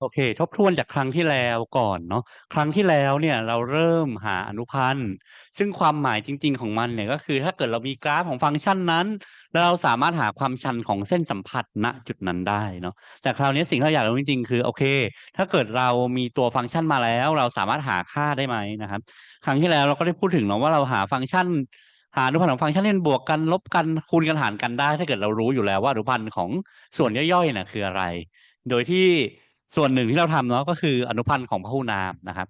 โอเค ทบทวนจากครั้งที่แล้วก่อนเนาะครั้งที่แล้วเนี่ยเราเริ่มหาอนุพันธ์ ซึ่งความหมายจริง ๆ ของมันเนี่ยก็คือ ถ้าเกิดเรามีกราฟของฟังก์ชันนั้น แล้วเราสามารถหาความชันของเส้นสัมผัสณจุดนั้นได้เนาะแต่คราวนี้สิ่งที่เราอยากรู้จริงๆคือโอเค ถ้าเกิดเรามีตัวฟังก์ชันมาแล้ว เราสามารถหาค่าได้ไหมนะครับ ครั้งที่แล้วเราก็ได้พูดถึงเนาะว่าเราหาฟังก์ชันหาอนุพันธ์ของฟังก์ชันที่มันบวกกันลบกันคูณกันหารกันได้ ถ้าเกิดเรารู้อยู่แล้วว่าอนุพันธ์ของส่วนย่อยๆน่ะคืออะไร โดยที่ ส่วนหนึ่งที่เราทำเนาะก็คืออนุพันธ์ของพหูนามนะครับ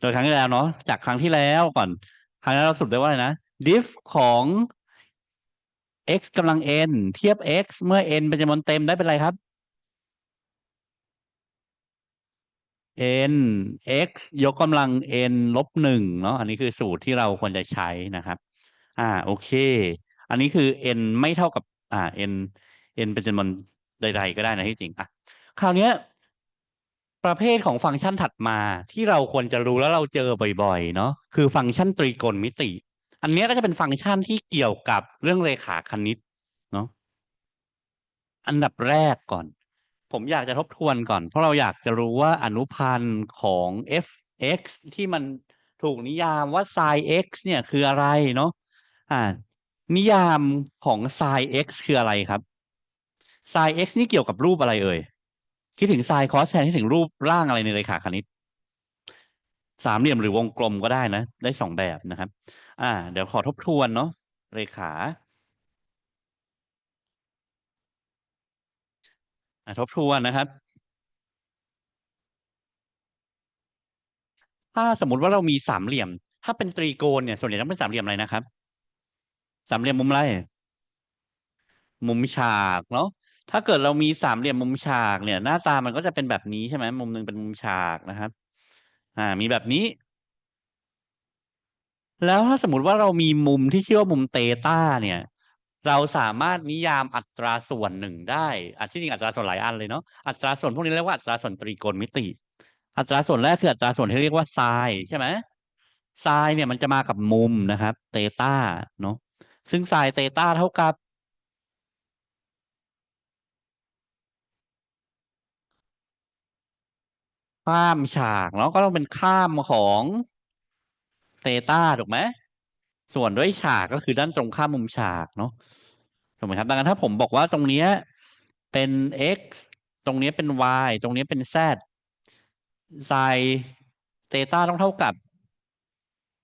โดยครั้งที่แล้วเนาะจากครั้งที่แล้วก่อน ครั้งที่แล้เราสรุปได้ว่าอะไรนะ diff ของ x กำลัง n เทียบ x เมื่อ n เป็นจำนวนเต็มได้เป็นไรครับ n x ยกกำลัง n ลบหนึ่งเนาะอันนี้คือสูตรที่เราควรจะใช้นะครับ อ่าโอเค อันนี้คือ n ไม่เท่ากับ อ่า n n เป็นจำนวนใด ๆ ก็ได้นะที่จริงอะคราวเนี้ย ประเภทของฟังก์ชันถัดมาที่เราควรจะรู้แล้วเราเจอบ่อยๆเนาะคือฟังก์ชันตรีโกณมิติ อันนี้ก็จะเป็นฟังก์ชันที่เกี่ยวกับเรื่องเรขาคณิตเนาะอันดับแรกก่อน ผมอยากจะทบทวนก่อน เพราะเราอยากจะรู้ว่าอนุพันธ์ของ f(x) ที่มันถูกนิยามว่า sin x เนี่ยคืออะไรเนาะอ่านิยามของ sin x คืออะไรครับ sin x นี่เกี่ยวกับรูปอะไรเอ่ย คิดถึง sin cos แทนคิดถึงรูปร่างอะไรในเรขาคณิต สามเหลี่ยมหรือวงกลมก็ได้นะ ได้สองแบบนะครับ อ่า เดี๋ยวขอทบทวนเนาะเรขาอ่าทบทวนนะครับ ถ้าสมมติว่าเรามีสามเหลี่ยม ถ้าเป็นตรีโกณเนี่ยส่วนใหญ่ต้องเป็นสามเหลี่ยมอะไรนะครับ สามเหลี่ยมมุมอะไร มุมฉากเนาะ ถ้าเกิดเรามีสามเหลี่ยมมุมฉากเนี่ย หน้าตามันก็จะเป็นแบบนี้ใช่ไหมมุมหนึ่งเป็นมุมฉากนะครับ อ่า มีแบบนี้ แล้วถ้าสมมติว่าเรามีมุมที่ชื่อว่ามุมเตต้าเนี่ย เราสามารถนิยามอัตราส่วนหนึ่งได้อัที่จริงอัตราส่วนหลายอันเลยเนาะอัตราส่วนพวกนี้เรียกว่าอัตราส่วนตรีโกณมิติ อัตราส่วนแรกคืออัตราส่วนที่เรียกว่าไซน์ใช่ไหมไซน์เนี่ยมันจะมากับมุมนะครับเตต้าเนาะซึ่งไซน์เตต้าเท่ากับ ข้ามฉากเนาะก็ต้องเป็นข้ามของเตต้าถูกไหมส่วนด้วยฉากก็คือด้านตรงข้ามมุมฉากเนาะถูกไหมครับดังนั้นถ้าผมบอกว่าตรงเนี้ยเป็น x ตรงนี้เป็น y ตรงนี้เป็น z ไซเตต้าต้องเท่ากับ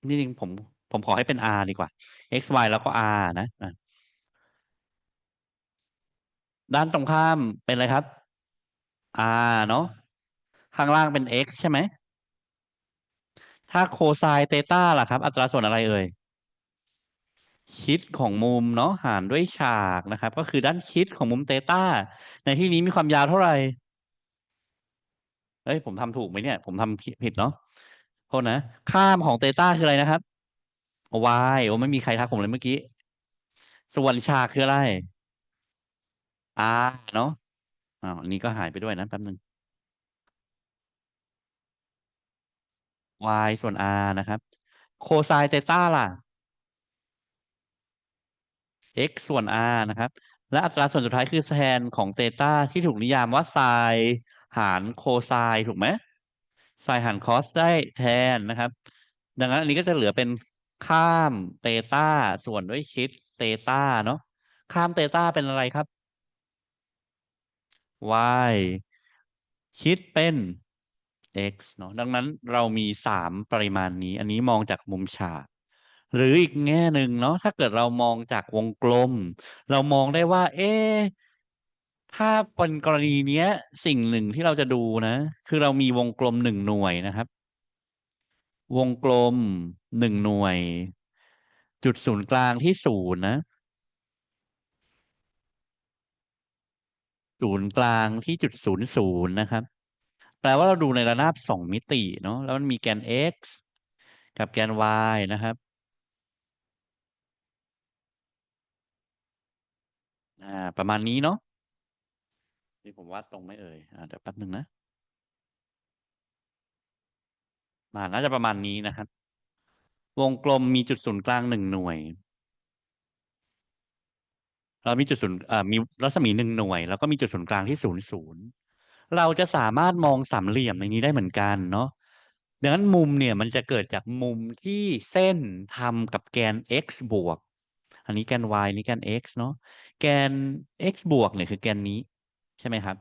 นี่จริงผมผมขอให้เป็น r ดีกว่า x y แล้วก็ r นะอะด้านตรงข้ามเป็นอะไรครับ r เนาะ ข้างล่างเป็น x ใช่ไหม ถ้าโคไซน์เตต้าล่ะครับ อัตราส่วนอะไรเอ่ย ชิดของมุมเนาะหารด้วยฉากนะครับ ก็คือด้านชิดของมุมเตต้า ในที่นี้มีความยาวเท่าไหร่ เอ้ยผมทำถูกไหมเนี่ย ผมทำผิดเนาะโทษนะ ข้ามของเตต้าคืออะไรนะครับ y โอ้ไม่มีใครทักผมเลยเมื่อกี้ ส่วนฉากคืออะไร r เนาะอ้าวอันนี้ก็หายไปด้วยนะแป๊บนึง y ส่วน r นะครับ โคไซน์เตต้าล่ะ x ส่วน r นะครับ และอัตราส่วนสุดท้ายคือแทนของเตต้าที่ถูกนิยามว่าไซน์หารโคไซน์ถูกไหมไซน์หารคอสได้แทนนะครับ ดังนั้นอันนี้ก็จะเหลือเป็นข้ามเตต้าส่วนด้วยชิดเตต้าเนาะข้ามเตต้าเป็นอะไรครับ y ชิดเป็น x เนาะดังนั้นเรามีสามปริมาณนี้ อันนี้มองจากมุมฉากหรืออีกแง่หนึ่งเนาะถ้าเกิดเรามองจากวงกลม เรามองได้ว่า เอ๊ะถ้าเป็นกรณีเนี้ย สิ่งหนึ่งที่เราจะดูนะ คือเรามีวงกลมหนึ่งหน่วยนะครับ วงกลมหนึ่งหน่วย จุดศูนย์กลางที่ศูนย์นะศูนย์กลางที่จุดศูนย์ศูนย์นะครับ แปลว่าเราดูในระนาบสองมิติเนาะแล้วมันมีแกน x กับแกน y นะครับอ่าประมาณนี้เนาะนี่ผมวาดตรงไหม่เอ่ยอ่าเดี๋ยวแป๊บหนึ่งนะมาน่าจะประมาณนี้นะครับ วงกลมมีจุดศูนย์กลางหนึ่งหน่วย เรามีจุดศูนย์อ่ามีรัศมีหนึ่งหน่วย แล้วก็มีจุดศูนย์กลางที่ศูนย์ศูนย์ เราจะสามารถมองสามเหลี่ยมในนี้ได้เหมือนกันเนาะดังนั้นมุมเนี่ยมันจะเกิดจากมุมที่เส้นทำกับแกน x บวก อันนี้แกน y นี่แกน x เนาะแกน x บวกเนี่ยคือแกนนี้ใช่ไหมครับ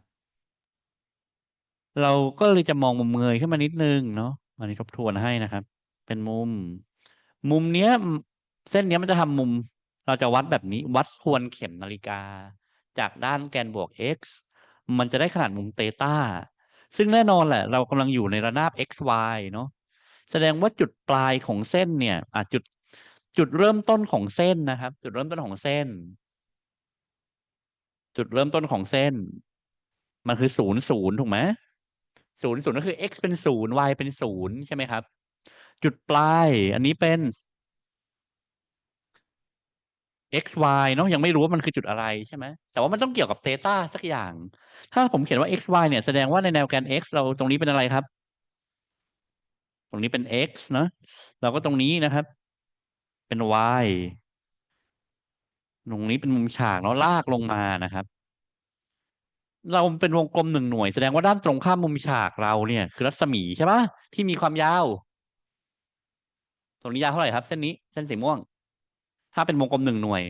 เราก็เลยจะมองมุมเงยขึ้นมานิดนึงเนาะอันนี้ทบทวนให้นะครับ เป็นมุม มุมเนี้ย เส้นเนี้ยมันจะทำมุม เราจะวัดแบบนี้วัดทวนเข็มนาฬิกา จากด้านแกนบวก x มันจะได้ขนาดมุมเตต้าซึ่งแน่นอนแหละ เรากำลังอยู่ในระนาบ x y เนาะแสดงว่าจุดปลายของเส้นเนี่ยอะจุดจุดเริ่มต้นของเส้นนะครับ จุดเริ่มต้นของเส้น จุดเริ่มต้นของเส้น มันคือศูนย์ศูนย์ถูกไหมศูนย์ศูนย์ก็คือ x เป็นศูนย์ y เป็นศูนย์ใช่ไหมครับ จุดปลาย อันนี้เป็น x y เนาะยังไม่รู้ว่ามันคือจุดอะไรใช่ไหมแต่ว่ามันต้องเกี่ยวกับเตต้าสักอย่าง ถ้าผมเขียนว่า x y เนี่ยแสดงว่าในแนวแกน x เราตรงนี้เป็นอะไรครับ ตรงนี้เป็น x เนาะเราก็ตรงนี้นะครับ เป็น y ตรงนี้เป็นมุมฉากเนาะลากลงมานะครับ เราเป็นวงกลมหนึ่งหน่วย แสดงว่าด้านตรงข้ามมุมฉากเราเนี่ย คือรัศมีใช่ปะที่มีความยาว ตรงนี้ยาวเท่าไหร่ครับ เส้นนี้เส้นสีม่วง ถ้าเป็นวงกลมหนึ่งหน่วย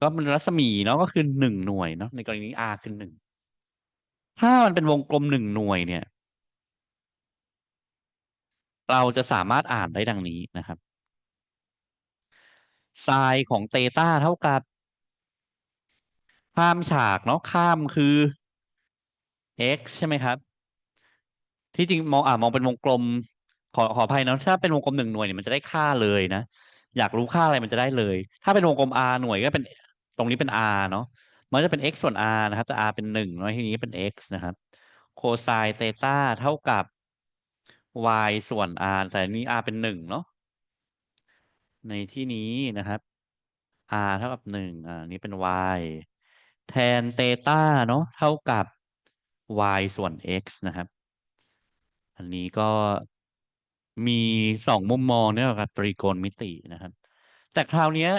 ก็มันรัศมีเนาะก็คือหนึ่งหน่วยเนาะในกรณีนี้ r คือหนึ่งถ้ามันเป็นวงกลมหนึ่งหน่วยเนี่ย เราจะสามารถอ่านได้ดังนี้นะครับไซน์ของเตต้าเท่ากับ ข้ามฉากเนาะข้ามคือ x ใช่ไหมครับ ที่จริงมองอ่ามองเป็นวงกลม ขอขออภัยนะถ้าเป็นวงกลมหนึ่งหน่วยเนี่ยมันจะได้ค่าเลยนะ อยากรู้ค่าอะไรมันจะได้เลย ถ้าเป็นวงกลม r หน่วยก็เป็นตรงนี้เป็น r เนาะมันจะเป็น x ส่วน r นะครับแต่ r เป็นหนึ่งเนาะทีนี้เป็น x นะครับโคไซน์เตต้าเท่ากับ y ส่วน r แต่นนี้ r เป็นหนึ่งเนาะในที่นี้นะครับ r เท่ากับหนึ่งอ่านี้เป็น y แทนเตต้าเนาะเท่ากับ y ส่วน x นะครับ อันนี้ก็ มีสองมุมมองเนี่ยกับตรีโกณมิตินะครับ แต่คราวเนี้ย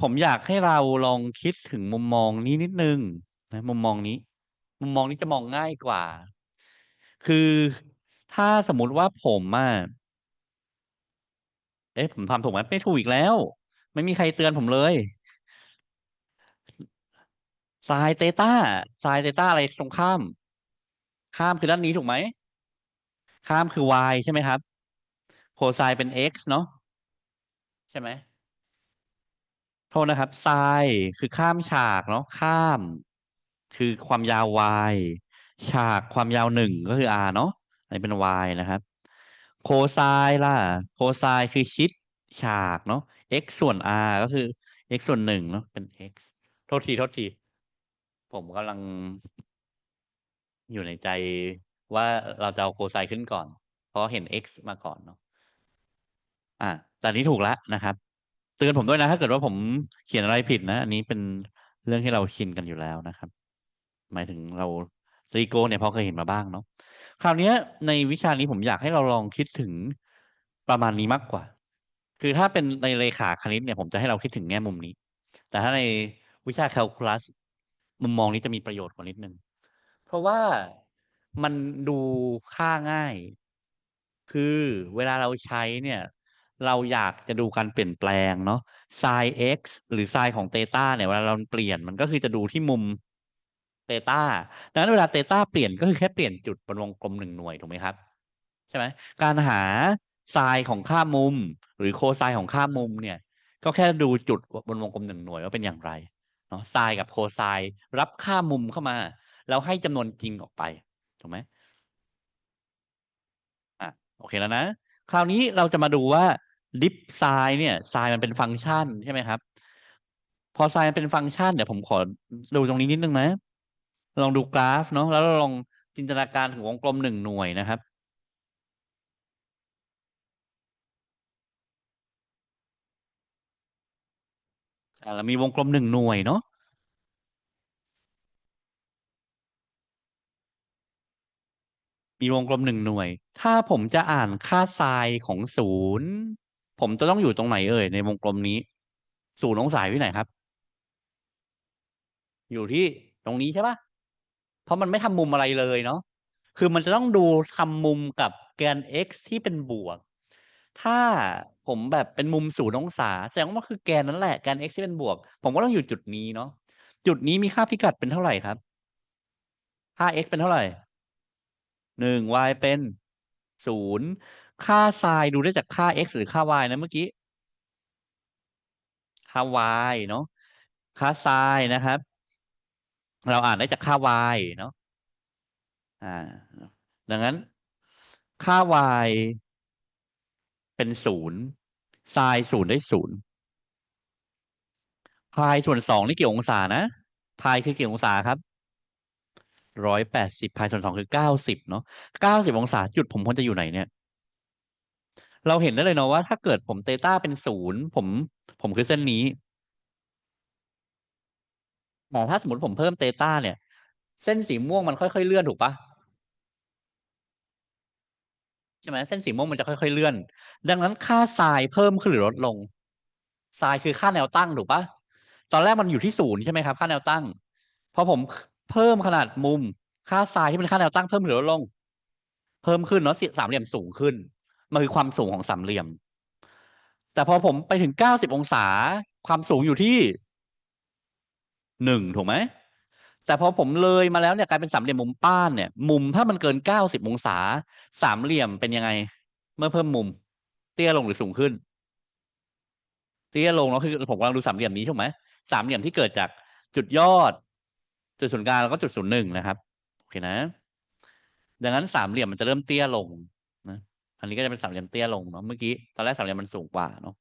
ผมอยากให้เราลองคิดถึงมุมมองนี้นิดนึงนะมุมมองนี้ มุมมองนี้จะมองง่ายกว่า คือถ้าสมมติว่าผมอะเอ๊ะผมทำถูกไหมไม่ถูกอีกแล้ว ไม่มีใครเตือนผมเลยไซน์เตต้าไซน์เตต้าอะไรตรงข้าม ข้ามคือด้านนี้ถูกไหม ข้ามคือ y ใช่ไหมครับ ไซน์เป็น x เนาะใช่ไหมโทษนะครับไซน์คือข้ามฉากเนาะข้าม คือความยาว y ฉากความยาวหนึ่งก็คือ r เนาะอันนี้เป็น y นะครับโคไซน์ล่ะโคไซน์คือชิดฉากเนาะ x ส่วน r ก็คือ x ส่วนหนึ่งเนาะเป็น x โทษทีโทษที ผมกำลัง อยู่ในใจว่าเราจะเอาโคไซน์ขึ้นก่อน เพราะเห็น x มาก่อนเนาะ อ่าแต่อันนี้ถูกแล้วนะครับ เตือนผมด้วยนะ ถ้าเกิดว่าผมเขียนอะไรผิดนะ อันนี้เป็นเรื่องที่เราชินกันอยู่แล้วนะครับ หมายถึงเราตรีโกเนี่ยพอเคยเห็นมาบ้างเนาะคราวนี้ในวิชานี้ผมอยากให้เราลองคิดถึงประมาณนี้มากกว่า คือถ้าเป็นในเลขาคณิตเนี่ย ผมจะให้เราคิดถึงแง่มุมนี้ แต่ถ้าในวิชาแคลคูลัสมุมมองนี้จะมีประโยชน์กว่านิดนึง เพราะว่ามันดูค่าง่าย คือเวลาเราใช้เนี่ย เราอยากจะดูการเปลี่ยนแปลงเนาะ sin x หรือ sin ของเตต้าเนี่ยเวลาเราเปลี่ยนมันก็คือจะดูที่มุมเตต้าดังนั้นเวลาเตต้าเปลี่ยนก็คือแค่เปลี่ยนจุดบนวงกลมหนึ่งหน่วยถูกไหมครับ ใช่ไหมการหา sin ของค่ามุม หรือ cosine ของค่ามุมเนี่ย ก็แค่ดูจุดบนวงกลมหนึ่งหน่วยว่าเป็นอย่างไรเนาะ sin กับ cosine รับค่ามุมเข้ามา แล้วให้จำนวนจริงออกไปถูกไหมอะโอเคแล้วนะคราวนี้เราจะมาดูว่า dip sin เนี่ย sin มันเป็นฟังก์ชันใช่ไหมครับ พอ sin มันเป็นฟังก์ชันเดี๋ยวผมขอดูตรงนี้นิดนึงนะลองดูกราฟเนาะแล้วเราลองจินตนาการถึงวงกลมหนึ่งหน่วยนะครับ อ่าเรามีวงกลมหนึ่งหน่วยเนาะมีวงกลมหนึ่งหน่วย ถ้าผมจะอ่านค่าไซน์ของศูนย์ ผมจะต้องอยู่ตรงไหนเอ่ยในวงกลมนี้ ศูนย์องศาอยู่ที่ไหนครับ อยู่ที่ตรงนี้ใช่ปะราะมันไม่ทำมุมอะไรเลยเนาะคือมันจะต้องดูทำมุมกับแกน x ที่เป็นบวก ถ้าผมแบบเป็นมุมศูนย์องศา แสดงว่าคือแกนนั้นแหละแกน x ที่เป็นบวก ผมก็ต้องอยู่จุดนี้เนาะจุดนี้มีค่าพิกัดเป็นเท่าไหร่ครับค่า x เป็นเท่าไหร่หนึ่ง y เป็นศูนย์ ค่าไซน์ดูได้จากค่า x หรือค่า y นะเมื่อกี้ ค่า y เนาะค่าไซน์นะครับ เราอ่านได้จากค่า y เนาะอ่า ดังนั้น ค่า y เป็นศูนย์ไซน์ศูนย์ได้ศูนย์พายส่วนสองนี่กี่องศานะพายคือกี่องศาครับร้อยแปดสิบพายส่วนสองคือเก้าสิบเนาะเก้าสิบองศาจุดผมควรจะอยู่ไหนเนี่ย เราเห็นได้เลยเนาะว่า ถ้าเกิดผมเตต้าเป็นศูนย์ผม ผมคือเส้นนี้แต่ถ้าสมมติผมเพิ่มเตต้าเนี่ย เส้นสีม่วงมันค่อยๆเลื่อนถูกปะใช่ไหมเส้นสีม่วงมันจะค่อยๆเลื่อน ดังนั้นค่าไซน์เพิ่มขึ้นหรือลดลงไซน์คือค่าแนวตั้งถูกปะตอนแรกมันอยู่ที่ศูนย์ใช่ไหมครับ ค่าแนวตั้งพอผมเพิ่มขนาดมุม ค่าไซน์ที่เป็นค่าแนวตั้งเพิ่มหรือลดลง เพิ่มขึ้นเนาะสามเหลี่ยมสูงขึ้น มันคือความสูงของสามเหลี่ยม แต่พอผมไปถึงเก้าสิบองศาความสูงอยู่ที่หนึ่งถูกไหมแต่พอผมเลยมาแล้วเนี่ยกลายเป็นสามเหลี่ยมมุมป้านเนี่ย มุมถ้ามันเกินเก้าสิบองศา สามเหลี่ยมเป็นยังไง เมื่อเพิ่มมุม เตี้ยลงหรือสูงขึ้น เตี้ยลงเนาะคือผมกำลังดูสามเหลี่ยมนี้ใช่ไหมสามเหลี่ยมที่เกิดจากจุดยอด จุดศูนย์กลางแล้วก็จุดศูนย์หนึ่งนะครับโอเคนะ ดังนั้นสามเหลี่ยมมันจะเริ่มเตี้ยลง อันนี้ก็จะเป็นสามเหลี่ยมเตี้ยลงเนาะเมื่อกี้ตอนแรกสามเหลี่ยมมันสูงกว่าเนาะ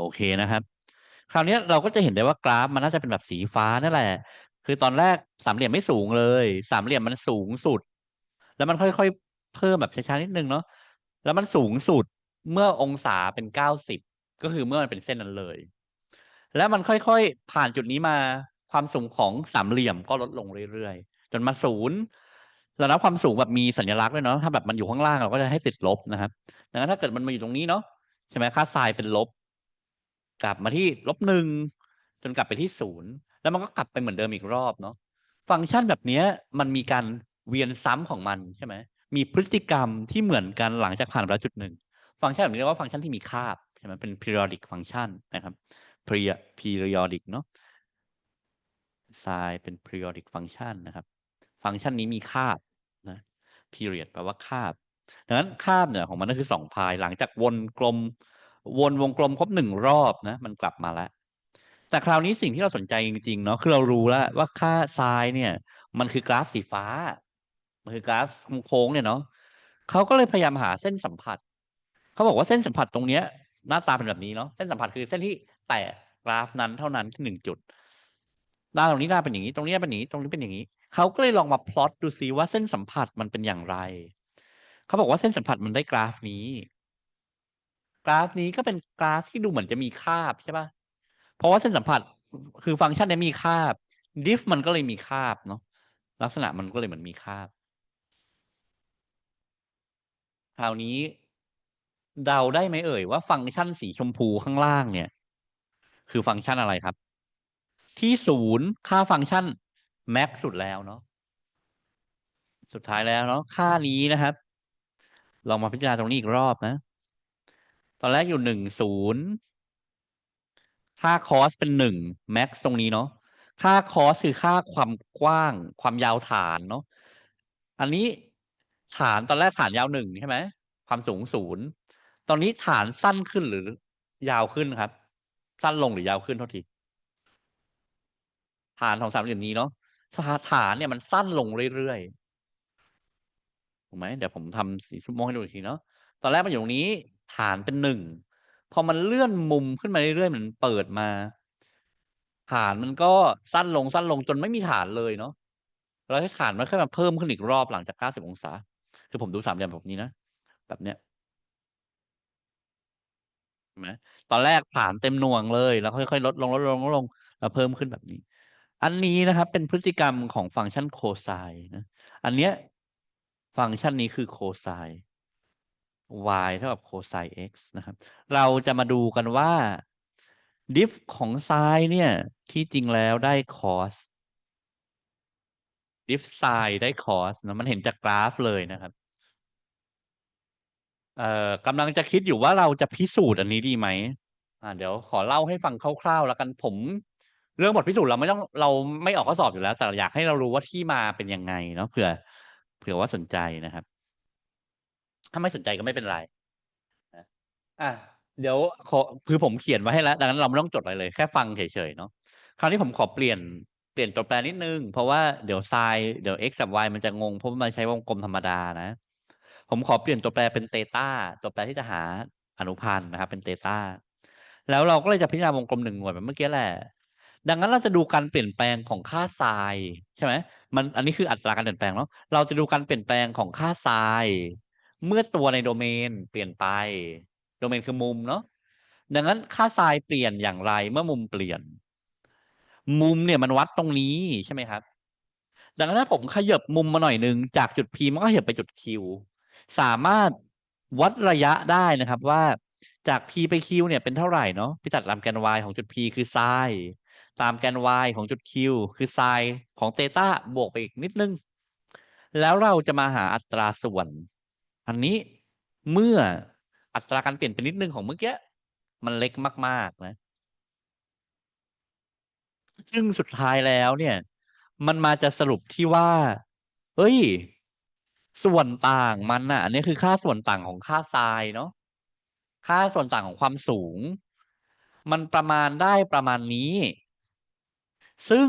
โอเคนะครับ คราวนี้เราก็จะเห็นได้ว่ากราฟมันน่าจะเป็นแบบสีฟ้านั่นแหละ คือตอนแรกสามเหลี่ยมไม่สูงเลย สามเหลี่ยมมันสูงสุด แล้วมันค่อยๆเพิ่มแบบช้าๆนิดนึงเนาะแล้วมันสูงสุดเมื่อองศาเป็นเก้าสิบก็คือเมื่อมันเป็นเส้นนั้นเลย แล้วมันค่อยๆผ่านจุดนี้มาความสูงของสามเหลี่ยมก็ลดลงเรื่อยๆ จนมาศูนย์ รานับความสูงแบบมีสัญลักษณ์ด้วยเนาะถ้าแบบมันอยู่ข้างล่างเราก็จะให้ติดลบนะครับดังนั้นถ้าเกิดมันมาอยู่ตรงนี้เนาะใช่ไหมค่าไซน์เป็นลบ กลับมาที่ลบหนึ่งจนกลับไปที่ศูนย์แล้วมันก็กลับไปเหมือนเดิมอีกรอบเนาะฟังก์ชันแบบนี้มันมีการเวียนซ้ำของมันใช่ไหมมีพฤติกรรมที่เหมือนกันหลังจากผ่านไปแล้วจุดหนึ่งฟังก์ชันแบบนี้เรียกว่าฟังก์ชันที่มีคาบใช่ไหมเป็น periodic function นะครับ periodic เนาะ sin เป็น periodic function นะครับ ฟังก์ชันนี้มีคาบ period แปลว่าคาบดังนั้นคาบเนี่ยของมันก็คือสองพายหลังจากวนกลม วนวงกลมครบหนึ่งรอบนะ มันกลับมาแล้ว แต่คราวนี้สิ่งที่เราสนใจจริงๆเนาะคือเรารู้แล้วว่าค่าไซน์เนี่ย มันคือกราฟสีฟ้า มันคือกราฟโค้งเนี่ยเนาะเขาก็เลยพยายามหาเส้นสัมผัสเขาบอกว่าเส้นสัมผัสตรงเนี้ย หน้าตาเป็นแบบนี้เนาะเส้นสัมผัสคือเส้นที่แตะกราฟนั้นเท่านั้นหนึ่งจุดด้านตรงนี้หน้าเป็นอย่างนี้ ตรงนี้เป็นอย่างนี้ ตรงนี้เป็นอย่างนี้ เขาก็เลยลองมาพลอตดูซิว่าเส้นสัมผัสมันเป็นอย่างไร เขาบอกว่าเส้นสัมผัสมันได้กราฟนี้ กราฟนี้ก็เป็นกราฟที่ดูเหมือนจะมีคาบใช่ปะเพราะว่าเส้นสัมผัสคือฟังก์ชันนี้มีคาบ diff มันก็เลยมีคาบเนาะ ลักษณะมันก็เลยเหมือนมีคาบ คราวนี้เดาได้ไหมเอ่ยว่าฟังก์ชันสีชมพูข้างล่างเนี่ย คือฟังก์ชันอะไรครับ ที่ศูนย์ค่าฟังก์ชัน แม็กสุดแล้วเนาะสุดท้ายแล้วเนาะค่านี้นะครับ ลองมาพิจารณาตรงนี้อีกรอบนะ ตอนแรกอยู่หนึ่งศูนย์ค่าคอสเป็นหนึ่งแม็กซ์ตรงนี้เนาะค่าคอสคือค่าความกว้างความยาวฐานเนาะอันนี้ฐานตอนแรกฐานยาวหนึ่งใช่ไหมความสูงศูนย์ตอนนี้ฐานสั้นขึ้นหรือยาวขึ้นครับ สั้นลงหรือยาวขึ้นเท่าทีฐานของสามเหลี่ยมนี้เนาะ ฐานเนี่ยมันสั้นลงเรื่อยๆถูกไหมเดี๋ยวผมทำสีชมพูให้ดูอีกทีเนาะตอนแรกมันอยู่ตรงนี้ ฐานเป็นหนึ่งพอมันเลื่อนมุมขึ้นมาเรื่อยๆมันเปิดมา ฐานมันก็สั้นลงสั้นลงจนไม่มีฐานเลยเนาะแล้วให้ฐานมันค่อยมาเพิ่มขึ้นอีกรอบหลังจาก90องศา คือผมดูสามเหลี่ยมแบบนี้นะแบบเนี้ยไหมตอนแรกฐานเต็มหน่วงเลย แล้วค่อยๆลดลงลดลงลดลงแล้วเพิ่มขึ้นแบบนี้ อันนี้นะครับเป็นพฤติกรรมของฟังก์ชันโคไซน์นะ อันเนี้ยฟังก์ชันนี้คือโคไซน์ y เท่ากับโคไซน์ x นะครับ เราจะมาดูกันว่า diff ของไซน์เนี่ย ที่จริงแล้วได้ cos diff sin ได้ cos นะมันเห็นจากกราฟเลยนะครับเอ่อกำลังจะคิดอยู่ว่าเราจะพิสูจน์อันนี้ดีไหมอ่าเดี๋ยวขอเล่าให้ฟังคร่าวๆแล้วกันผม เรื่องบทพิสูจน์เราไม่ต้องเราไม่ออกข้อสอบอยู่แล้ว แต่อยากให้เรารู้ว่าที่มาเป็นยังไงเนาะเผื่อ เผื่อว่าสนใจนะครับ ถ้าไม่สนใจก็ไม่เป็นไรนะอะเดี๋ยวขอคือผมเขียนไว้ให้แล้ว ดังนั้นเราไม่ต้องจดอะไรเลย แค่ฟังเฉยๆเนาะคราวนี้ผมขอเปลี่ยนเปลี่ยนตัวแปรนิดนึง เพราะว่าเดี๋ยว sin เดี๋ยว x กับ y มันจะงงเพราะมันใช้วงกลมธรรมดานะ ผมขอเปลี่ยนตัวแปรเป็นเตต้าตัวแปรที่จะหาอนุพันธ์นะครับ เป็นเตต้าแล้วเราก็เลยจะพิจารณาวงกลมหนึ่งหน่วยแบบเมื่อกี้แหละ ดังนั้นเราจะดูการเปลี่ยนแปลงของค่าไซน์ใช่ไหมมันอันนี้คืออัตราการเปลี่ยนแปลงเนาะเราจะดูการเปลี่ยนแปลงของค่าไซน์เมื่อตัวในโดเมนเปลี่ยนไป โดเมนคือมุมเนาะดังนั้นค่าไซน์เปลี่ยนอย่างไรเมื่อมุมเปลี่ยน มุมเนี่ยมันวัดตรงนี้ใช่ไหมครับ ดังนั้นถ้าผมขยับมุมมาหน่อยหนึ่งจากจุด P มันก็ขยับไปจุด Q สามารถวัดระยะได้นะครับว่าจาก P ไป Q เนี่ยเป็นเท่าไหร่เนาะพิตัดตามแกน y ของจุด P คือไซน์ ตามแกน y ของจุด Q คือไซน์ของเตต้าบวกไปอีกนิดนึง แล้วเราจะมาหาอัตราส่วน อันนี้เมื่ออัตราการเปลี่ยนไปนิดนึงของเมื่อกี้มันเล็กมาก ๆ นะ ซึ่งสุดท้ายแล้วเนี่ย มันมาจะสรุปที่ว่า เอ้ย ส่วนต่างมันน่ะอันนี้คือค่าส่วนต่างของค่าไซน์เนาะค่าส่วนต่างของความสูง มันประมาณได้ประมาณนี้ ซึ่ง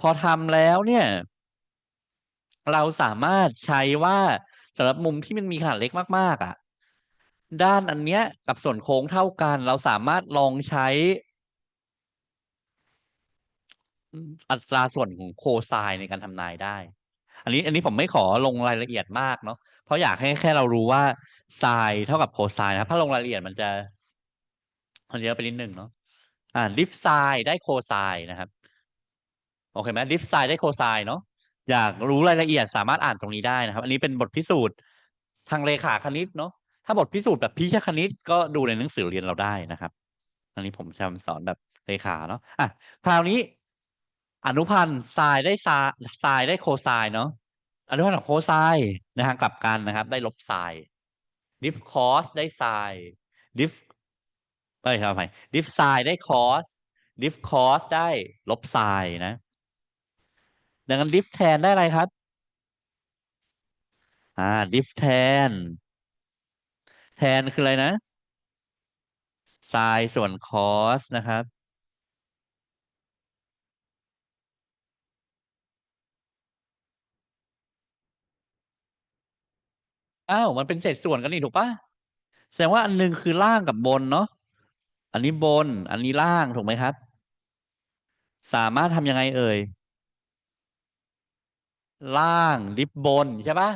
พอทำแล้วเนี่ย เราสามารถใช้ว่าสำหรับมุมที่มันมีขนาดเล็กมาก ๆอะ ด้านอันเนี้ยกับส่วนโค้งเท่ากัน เราสามารถลองใช้ อัตราส่วนของโคไซน์ในการทำนายได้ อันนี้ อันนี้ผมไม่ขอลงรายละเอียดมากเนาะเพราะอยากให้แค่เรารู้ว่าไซน์เท่ากับโคไซน์นะครับถ้าลงรายละเอียดมันจะมันเยอะไปนิดนึงเนาะอ่าดิฟไซน์ได้โคไซน์นะครับ โอเคไหมดิฟไซน์ได้โคไซน์เนาะอยากรู้รายละเอียดสามารถอ่านตรงนี้ได้นะครับ อันนี้เป็นบทพิสูจน์ทางเลขาคณิตเนาะถ้าบทพิสูจน์แบบพิชคณิตก็ดูในหนังสือเรียนเราได้นะครับ อันนี้ผมจะสอนแบบเลขาเนาะอะคราวนี้ อนุพันธ์ไซน์ได้ไซน์ไซน์ได้โคไซน์เนาะอนุพันธ์ของโคไซน์ในทางกลับกันนะครับ ได้ลบไซน์ดิฟคอสได้ไซน์ดิฟเอ้ยทำไมดิฟไซน์ได้คอสดิฟคอสได้ลบไซน์นะ ดังนั้นดิฟแทนได้อะไรครับ อ่าดิฟแทน แทนคืออะไรนะไซน์ส่วนคอสนะครับอ้าวมันเป็นเศษส่วนกันนี่ถูกปะแสดงว่าอันหนึงคือล่างกับบนเนาะอันนี้บน อันนี้ล่างถูกไหมครับ สามารถทำยังไงเอ่ย ล่างดิฟบนใช่ปะ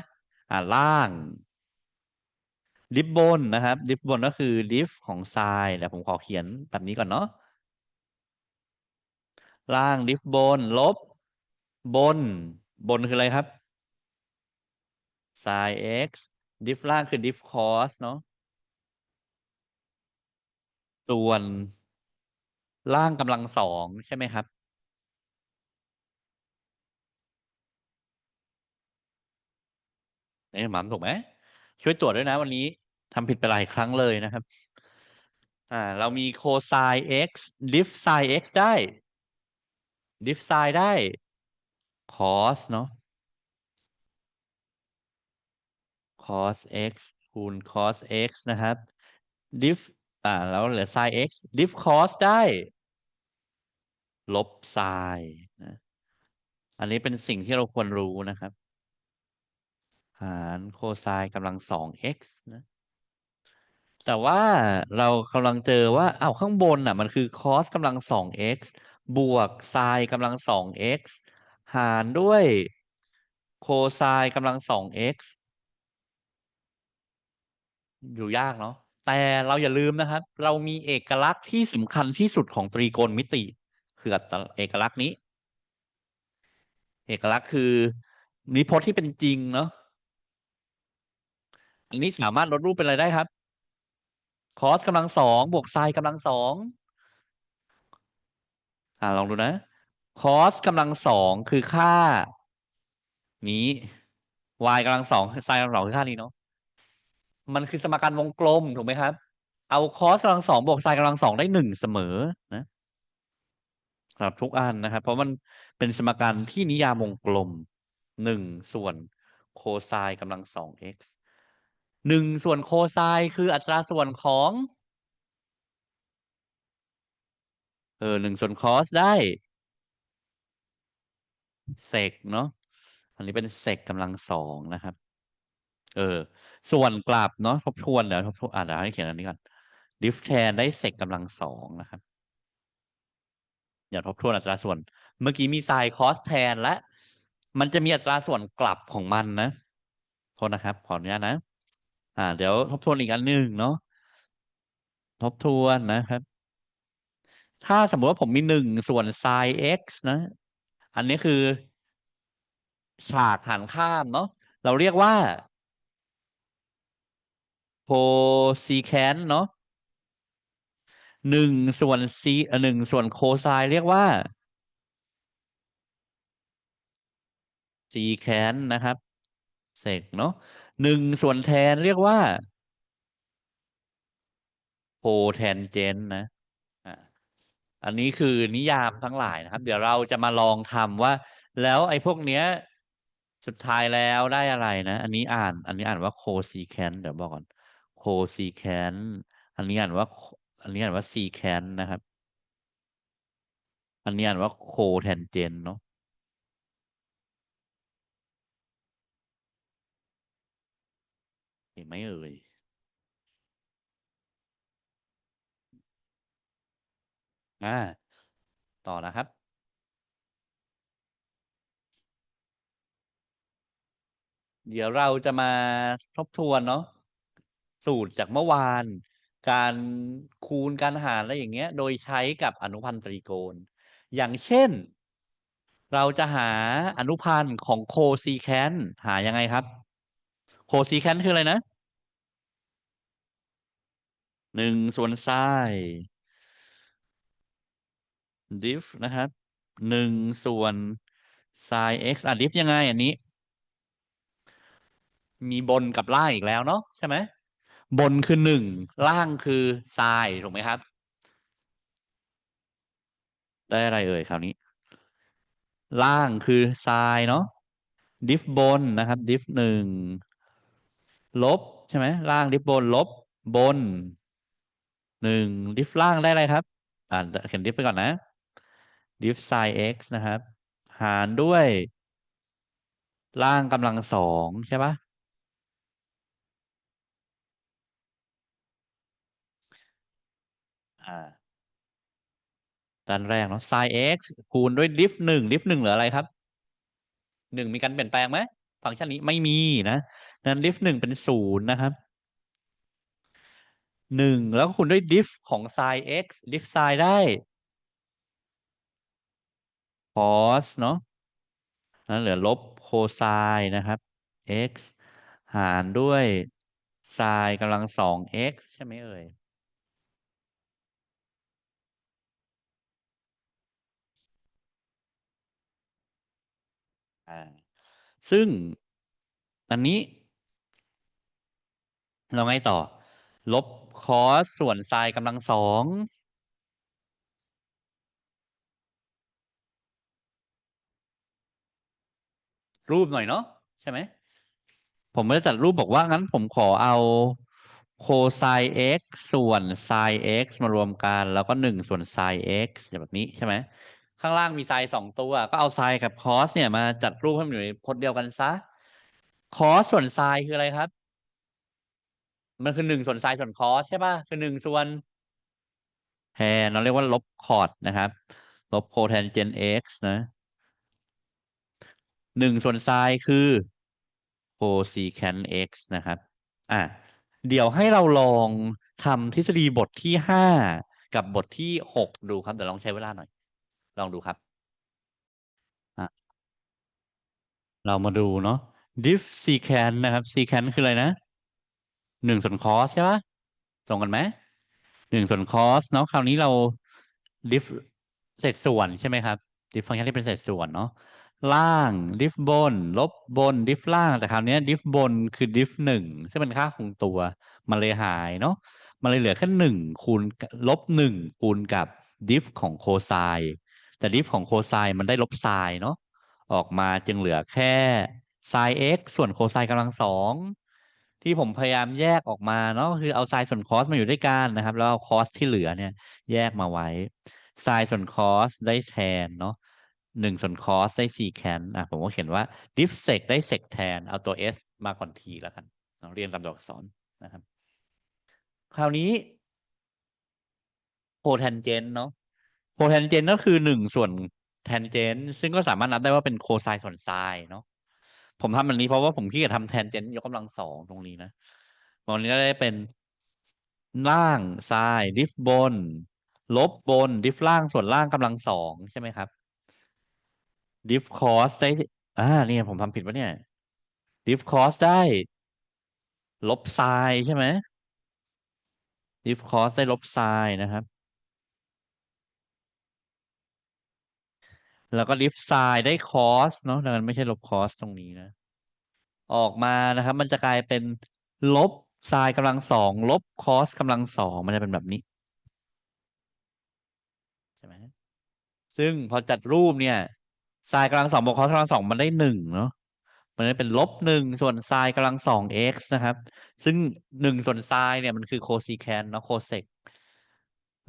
อ่าล่างดิฟบนนะครับดิฟบนก็คือดิฟของไซน์แต่ผมขอเขียนแบบนี้ก่อนเนาะล่างดิฟบน ลบ บน บนคืออะไรครับ sin x ดิฟล่างคือดิฟ cos เนาะส่วนล่างกำลังสองใช่ไหมครับ นี่หมามถูกไหมช่วยตรวจด้วยนะวันนี้ทำผิดไปหลายครั้งเลยนะครับ อ่า เรามี cosine x diff sin x ได้ diff sin ได้ cos เนาะ cos x คูณ cos x นะครับ diff อ่า แล้วเหลือ sin x diff cos ได้ ลบ sin นะ อันนี้เป็นสิ่งที่เราควรรู้นะครับารโคไซน์กำลังสอง x นะ แต่ว่าเรากำลังเจอว่าเอ้าข้างบนน่ะมันคือ cos กำลังสอง x บวก sin กำลังสอง x หารด้วย cosine กำลังสอง x อยู่ยากเนาะแต่เราอย่าลืมนะครับ เรามีเอกลักษณ์ที่สำคัญที่สุดของตรีโกณมิติคือเอกลักษณ์นี้ เอกลักษณ์คือนิพจน์ที่เป็นจริงเนาะ อันนี้สามารถลดรูปเป็นอะไรได้ครับ cos กำลังสองบวก sin กำลังสองอ่าลองดูนะ cos กำลังสองคือค่า นี้ y กำลังสอง sin กำลังสองคือค่านี้เนาะมันคือสมการวงกลมถูกไหมครับ เอา cos กำลังสองบวก sin กำลังสองได้หนึ่งเสมอนะครับทุกอันนะครับ เพราะมันเป็นสมการที่นิยามวงกลมหนึ่งส่วนโคไซน์กำลังสอง x หนึ่งส่วนโคไซน์คืออัตราส่วนของเออหนึ่งส่วนคอสได้เซกเนาะอันนี้เป็นเซกกำลังสองนะครับ เออ ส่วนกลับเนาะทบทวนเดี๋ยวทบทวนอ่านเดี๋ยวให้เขียนอันนี้ก่อนดิฟแทนได้เซกกำลังสองนะครับเดี๋ยวทบทวนอัตราส่วน เมื่อกี้มีไซน์คอสแทนและ มันจะมีอัตราส่วนกลับของมันนะโทษนะครับขออนุญาตนะ อ่า เดี๋ยวทบทวนอีกอันหนึ่งเนาะทบทวนนะครับ ถ้าสมมติว่าผมมีหนึ่งส่วนไซน์ x นะ อันนี้คือ ฉากหันข้ามเนาะเราเรียกว่าโ o ซีแคนเนาะหนึ่งส่วนซีหนึ่งส่วนโคไซน์เรียกว่าซีแคนนะครับ เสกเนาะ หนึ่งส่วนแทนเรียกว่าโคแทนเจนนะอะอันนี้คือนิยามทั้งหลายนะครับ เดี๋ยวเราจะมาลองทำว่า แล้วไอ้พวกเนี้ย สุดท้ายแล้วได้อะไรนะ อันนี้อ่าน อันนี้อ่านว่าโคซีแคนเดี๋ยวบอกก่อนโคซีแคนอันนี้อ่านว่า อันนี้อ่านว่าซีแคนนะครับ อันนี้อ่านว่าโคแทนเจนเนาะ เห็นไหมเอ่ยอ่าต่อนะครับเดี๋ยวเราจะมาทบทวนเนาะสูตรจากเมื่อวาน การคูณการหารอะไรอย่างเงี้ย โดยใช้กับอนุพันธ์ตรีโกณอย่างเช่น เราจะหาอนุพันธ์ของโคซีแคนหายังไงครับ โคซีแคนคืออะไรนะหนึ่งส่วนไซดิฟนะครับหนึ่งส่วนไซ x อะดิฟยังไงอันนี้ มีบนกับล่างอีกแล้วเนาะใช่ไหมบนคือหนึ่งล่างคือไซถูกไหมครับ ได้อะไรเอ่ยคราวนี้ ล่างคือไซเนาะดิฟบนนะครับ ดิฟหนึ่ง ลบใช่ไหมล่างดิฟบน ลบบนหนึ่งดิฟล่างได้อะไรครับ อ่าเขียนดิฟไปก่อนนะ ดิฟไซ x นะครับ หารด้วย ล่างกำลังสองใช่ปะอ่าด้านแรกเนาะ sin x คูณด้วย diff หนึ่ง diff หนึ่งเหลืออะไรครับหนึ่งมีการเปลี่ยนแปลงไหม ฟังก์ชันนี้ไม่มีนะนั้น diff หนึ่งเป็นศูนย์นะครับหนึ่งแล้วก็คูณด้วย diff ของ sin x diff sin ได้ cos เนาะนั้นเหลือลบ cos นะครับ x หารด้วย sin กำลังสอง x ใช่ไหมเอ่ยอ่า ซึ่งอันนี้ เราไงต่อ ลบคอสส่วนไซน์กำลังสองรูปหน่อยเนาะใช่ไหม ผมไม่ได้จัดรูปบอกว่า งั้นผมขอเอาโคไซน์ x ส่วนไซน์ x มารวมกัน แล้วก็หนึ่งส่วนไซน์ x แบบนี้ใช่ไหม ข้างล่างมีไซน์สองตัว ก็เอาไซน์กับคอสเนี่ยมาจัดรูปให้มันอยู่ในพจน์เดียวกันซะคอสส่วนไซน์คืออะไรครับ มันคือหนึ่งส่วนไซน์ส่วนคอสใช่ป่ะคือหนึ่งส่วนแทนเราเรียกว่าลบคอร์ดนะครับ ลบโคแทนเจน x นะหนึ่งส่วนไซน์คือโคซีแคน x นะครับ อะเดี๋ยวให้เราลองทำทฤษฎีบทที่ห้ากับบทที่หกดูครับ เดี๋ยวลองใช้เวลาหน่อย ลองดูครับอะเรามาดูเนาะ diff secant นะครับ secant คืออะไรนะหนึ่งส่วน cos ใช่ปะตรงกันไหมหนึ่งส่วน cos เนาะคราวนี้เรา diff เศษส่วนใช่ไหมครับ diff ฟังก์ชันที่เป็นเศษส่วนเนาะล่าง diff บน ลบบน diff ล่างแต่คราวเนี้ย diff บนคือ diff หนึ่งซึ่งเป็นค่าคงตัวมันเลยหายเนาะมันเลยเหลือแค่หนึ่งคูณกับลบหนึ่งคูณกับ diff ของโคไซน์ แต่ diff ของโคไซน์มันได้ลบไซน์เนาะออกมาจึงเหลือแค่ไซน์ x ส่วนโคไซน์กำลังสองที่ผมพยายามแยกออกมาเนาะคือเอาไซน์ส่วนคอสมาอยู่ด้วยกันนะครับ แล้วเอาคอสที่เหลือเนี่ยแยกมาไว้ไซน์ส่วนคอสได้แทนเนาะหนึ่งส่วนคอสได้ secant อะผมก็เขียนว่า diff sec ได้ sec แทน เอาตัว s มาก่อนทีแล้วกันเนาเรียนตามตัวอักษรนะครับ คราวนี้โคแทนเจนเนาะ โคแทนเจนก็คือหนึ่งส่วนแทนเจนซึ่งก็สามารถนับได้ว่าเป็นโคไซน์ส่วนไซน์เนาะผมทำแบบนี้เพราะว่าผมขี้เกียจทำแทนเจนยกกำลังสองตรงนี้นะตรงนี้ก็ได้เป็นล่างไซน์ดิฟบน ลบบน ดิฟล่างส่วนล่างกำลังสองใช่ไหมครับดิฟคอสได้อ่าเนี่ยผมทำผิดปะเนี่ยดิฟคอสได้ ลบไซน์ใช่ไหมดิฟคอสได้ลบไซน์นะครับ แล้วก็ดิฟไซน์ได้คอสเนาะดังนั้นไม่ใช่ลบคอสตรงนี้นะ ออกมานะครับ มันจะกลายเป็นลบไซน์กำลังสองลบคอสกำลังสองมันจะเป็นแบบนี้ใช่ไหมซึ่งพอจัดรูปเนี่ยไซน์กำลังสองบวกคอสกำลังสองมันได้หนึ่งเนาะมันได้เป็นลบหนึ่งส่วนไซน์กำลังสอง x นะครับ ซึ่งหนึ่งส่วนไซน์เนี่ยมันคือโคซีแคนเนาะโคเซก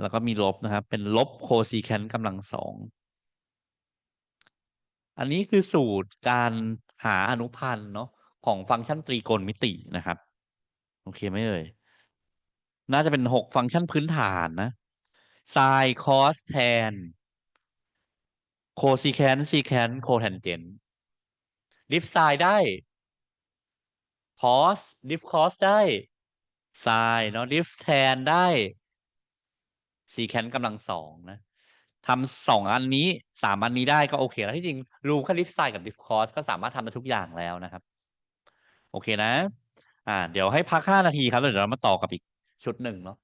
แล้วก็มีลบนะครับ เป็นลบโคซีแคนกำลังสอง อันนี้คือสูตรการหาอนุพันธ์เนาะของฟังก์ชันตรีโกณมิตินะครับ โอเคไหมเอ่ย น่าจะเป็นหกฟังก์ชันพื้นฐานนะ sin cos tan cosecant secant cotangent diff sin ได้ cos diff cos ได้ sin เนาะ diff tan ได้ secant กำลังสองนะ ทำสองอันนี้สามอันนี้ได้ก็โอเคแล้วที่จริงรูแค่ลิฟไซด์กับดิฟคอสก็สามารถทำได้ทุกอย่างแล้วนะครับ โอเคนะ อ่า เดี๋ยวให้พักห้านาทีครับแล้วเดี๋ยวเรามาต่อกับอีกชุดหนึ่งเนาะ